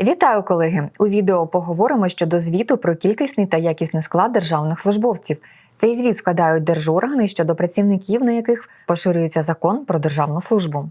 Вітаю, колеги! У відео поговоримо щодо звіту про кількісний та якісний склад державних службовців. Цей звіт складають держоргани щодо працівників, на яких поширюється закон про державну службу.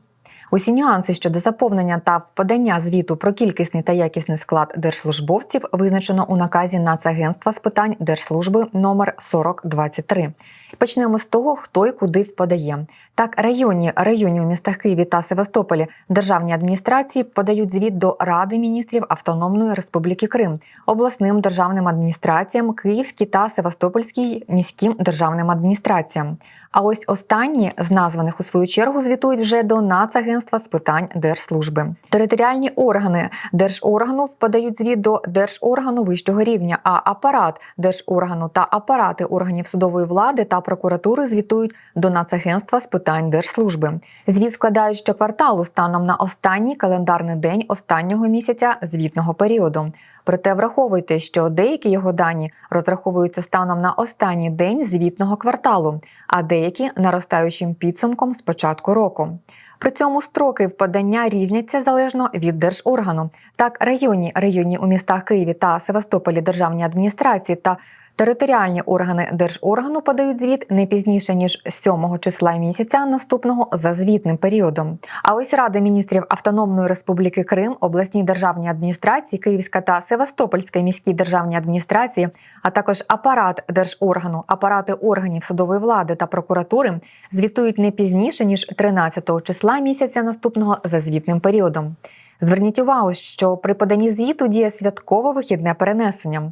Усі нюанси щодо заповнення та подання звіту про кількісний та якісний склад держслужбовців визначено у наказі Нацагентства з питань держслужби номер 4023. Почнемо з того, хто і куди подає. Так, районні районі у містах Києві та Севастополі державні адміністрації подають звіт до Ради міністрів Автономної Республіки Крим, обласним державним адміністраціям, Київській та Севастопольській міським державним адміністраціям. А ось останні з названих у свою чергу звітують вже до Нацагентства з питань держслужби. Територіальні органи держоргану подають звіт до держоргану вищого рівня, а апарат держоргану та апарати органів судової влади та прокуратури звітують до Нацагентства з питань держслужби. Звіт складають щокварталу станом на останній календарний день останнього місяця звітного періоду. Проте враховуйте, що деякі його дані розраховуються станом на останній день звітного кварталу, а деякі наростаючим підсумком з початку року. При цьому строки в подання різняться залежно від держоргану. Так, районні районні у містах Києві та Севастополі державні адміністрації та Територіальні органи держоргану подають звіт не пізніше ніж 7 числа місяця наступного за звітним періодом. А ось Ради міністрів Автономної Республіки Крим, обласній державній адміністрації, Київська та Севастопольська міській державній адміністрації, а також апарат держоргану, апарати органів судової влади та прокуратури звітують не пізніше ніж 13 числа місяця наступного за звітним періодом. Зверніть увагу, що при поданні звіту діє святково вихідне перенесення.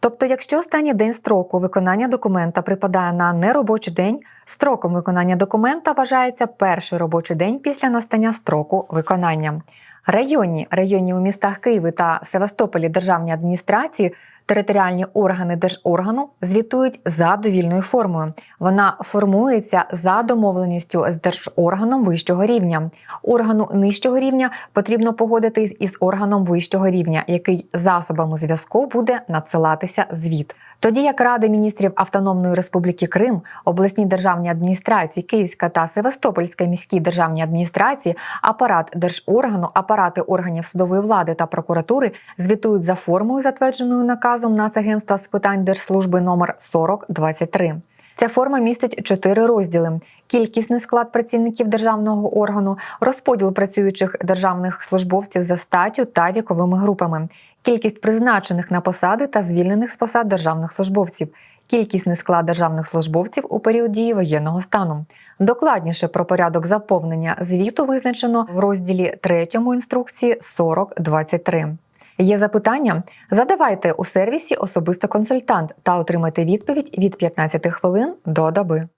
Тобто, якщо останній день строку виконання документа припадає на неробочий день, строком виконання документа вважається перший робочий день після настання строку виконання. Районні районні у містах Києві та Севастополі державні адміністрації. Територіальні органи держоргану звітують за довільною формою. Вона формується за домовленістю з держорганом вищого рівня. Органу нижчого рівня потрібно погодитись із органом вищого рівня, який засобами зв'язку буде надсилатися звіт. Тоді як Ради міністрів Автономної Республіки Крим, обласні державні адміністрації, Київська та Севастопольська міські державні адміністрації, апарат держоргану, апарати органів судової влади та прокуратури звітують за формою, затвердженою наказом Нацагентства з питань держслужби номер 4023. Ця форма містить чотири розділи: кількісний склад працівників державного органу, розподіл працюючих державних службовців за статтю та віковими групами, кількість призначених на посади та звільнених з посад державних службовців, кількісний склад державних службовців у період дії воєнного стану. Докладніше про порядок заповнення звіту визначено в розділі 3 інструкції 4023. Є запитання? Задавайте у сервісі особисто консультант та отримайте відповідь від 15 хвилин до доби.